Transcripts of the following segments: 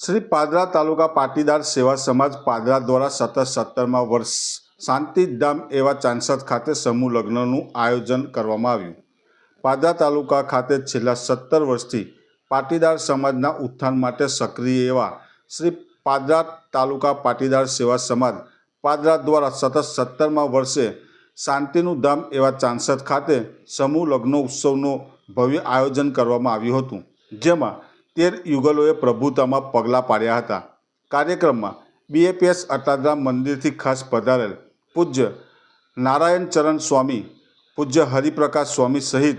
શ્રી પાદરા તાલુકા પાટીદાર સેવા સમાજ પાદરા દ્વારા સતત સત્તરમાં વર્ષ શાંતિધામ એવા ચાંસદ ખાતે સમૂહ લગ્નનું આયોજન કરવામાં આવ્યું. પાદરા તાલુકા ખાતે છેલ્લા સત્તર વર્ષથી પાટીદાર સમાજના ઉત્થાન માટે સક્રિય એવા શ્રી પાદરા તાલુકા પાટીદાર સેવા સમાજ પાદરા દ્વારા સતત સત્તરમાં વર્ષે શાંતિનું ધામ એવા ચાંસદ ખાતે સમૂહ લગ્ન ઉત્સવનું ભવ્ય આયોજન કરવામાં આવ્યું હતું. જેમાં તેર યુગલોએ પ્રભુતામાં પગલાં પાડ્યા હતા. કાર્યક્રમમાં બીએપીએસ અટાદરા મંદિરથી ખાસ પધારેલ પૂજ્ય નારાયણ ચરણ સ્વામી, પૂજ્ય હરિપ્રકાશ સ્વામી સહિત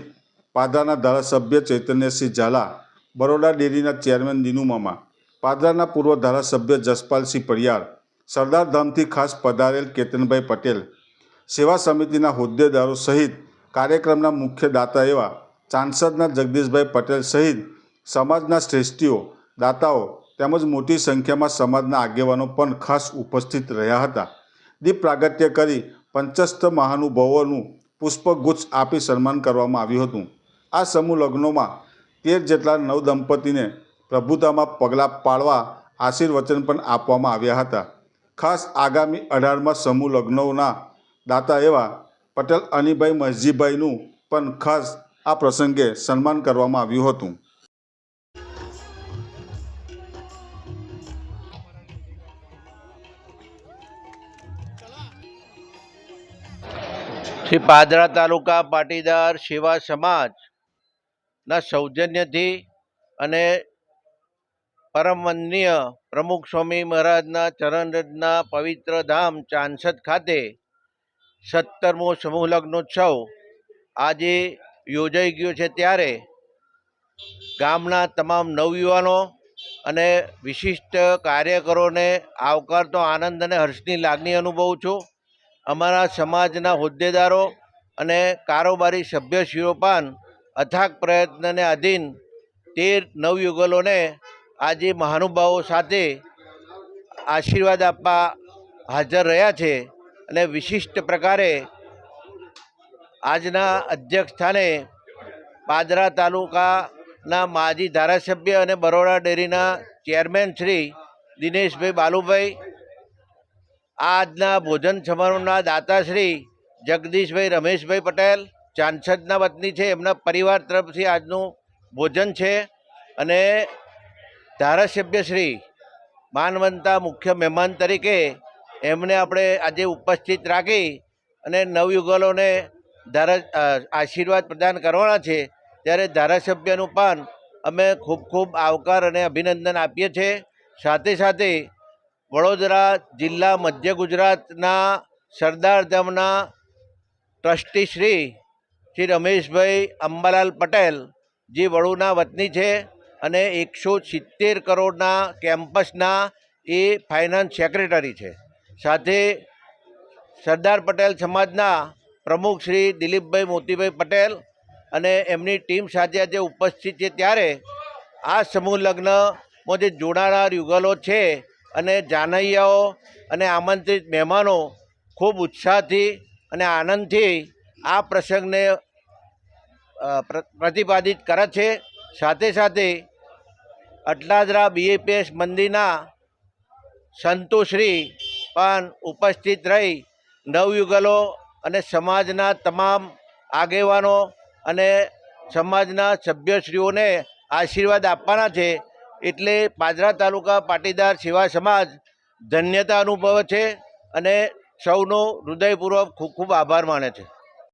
પાદરાના ધારાસભ્ય ચૈતન્યસિંહ ઝાલા, બરોડા ડેરીના ચેરમેન દિનુમામા પાદરાના પૂર્વ ધારાસભ્ય જસપાલસિંહ પરિયાર સરદાર ધામથી ખાસ પધારેલ કેતનભાઈ પટેલ, સેવા સમિતિના હોદ્દેદારો સહિત કાર્યક્રમના મુખ્ય દાતા એવા સાંસદના જગદીશભાઈ પટેલ સહિત સમાજના શ્રેષ્ઠીઓ, દાતાઓ તેમજ મોટી સંખ્યામાં સમાજના આગેવાનો પણ ખાસ ઉપસ્થિત રહ્યા હતા. દીપ પ્રાગટ્ય કરી પંચસ્થ મહાનુભાવોનું પુષ્પગુચ્છ આપી સન્માન કરવામાં આવ્યું હતું. આ સમૂહ લગ્નોમાં તેર જેટલા નવ દંપતીને પ્રભુતામાં પગલાં પાડવા આશીર્વચન પણ આપવામાં આવ્યા હતા. ખાસ આગામી અઢારમાં સમૂહ લગ્નોના દાતા એવા પટેલ અનિભાઈ મસજીભાઈનું પણ ખાસ આ પ્રસંગે સન્માન કરવામાં આવ્યું હતું. શ્રી પાદરા તાલુકા પાટીદાર સેવા સમાજના સૌજન્યથી અને પરમ પ્રમુખ સ્વામી મહારાજના ચરણરજના પવિત્ર ધામ ચાંસદ ખાતે સત્તરમો સમૂહ લગ્નોત્સવ આજે યોજાઈ ગયો છે ત્યારે ગામના તમામ નવયુવાનો અને વિશિષ્ટ કાર્યકરોને આવકારતો આનંદ અને હર્ષની લાગણી અનુભવું છું. અમારા સમાજના હોદ્દેદારો અને કારોબારી સભ્યશ્રીઓ પણ અથાગ પ્રયત્નને આધીન તેર નવયુગલોને આજે મહાનુભાવો સાથે આશીર્વાદ આપવા હાજર રહ્યા છે અને વિશિષ્ટ પ્રકારે આજના અધ્યક્ષ સ્થાને પાદરા તાલુકાના માજી ધારાસભ્ય અને બરોડા ડેરીના ચેરમેન શ્રી દિનેશભાઈ બાલુભાઈ આજના ભોજન સમારોહના દાતાશ્રી જગદીશભાઈ, રમેશભાઈ પટેલ ચાંસદના વતની છે. એમના પરિવાર તરફથી આજનું ભોજન છે અને ધારાસભ્યશ્રી માનવંતા મુખ્ય મહેમાન તરીકે એમને આપણે આજે ઉપસ્થિત રાખી અને નવયુગલોને ધારા આશીર્વાદ પ્રદાન કરવાના છે. ત્યારે ધારાસભ્યનું પણ અમે ખૂબ ખૂબ આવકાર અને અભિનંદન આપીએ છીએ. સાથે સાથે વડોદરા જિલ્લા મધ્ય ગુજરાતના સરદાર ધામના ટ્રસ્ટી શ્રી શ્રી રમેશભાઈ અંબાલાલ પટેલ, જે વડુના વતની છે અને એકસો સિત્તેર કરોડના કેમ્પસના એ ફાઇનાન્સ સેક્રેટરી છે. સાથે સરદાર પટેલ સમાજના પ્રમુખ શ્રી દિલીપભાઈ મોતીભાઈ પટેલ અને એમની ટીમ સાથે આજે ઉપસ્થિત છે. ત્યારે આ સમૂહ લગ્નમાં જે જોડાનાર યુગલો છે. અને જાનૈયાઓ અને આમંત્રિત મહેમાનો ખૂબ ઉત્સાહથી અને આનંદથી આ પ્રસંગને પ્રતિપાદિત કરે છે. સાથે સાથે અટલાદરા બીએપીએસ મંદિરના સંતોશ્રી પણ ઉપસ્થિત રહી નવયુગલો અને સમાજના તમામ આગેવાનો અને સમાજના સભ્યશ્રીઓને આશીર્વાદ આપવાના છે. એટલે પાદરા તાલુકા પાટીદાર સેવા સમાજ ધન્યતા અનુભવે છે અને સૌનો હૃદયપૂર્વક ખૂબ ખૂબ આભાર માને છે.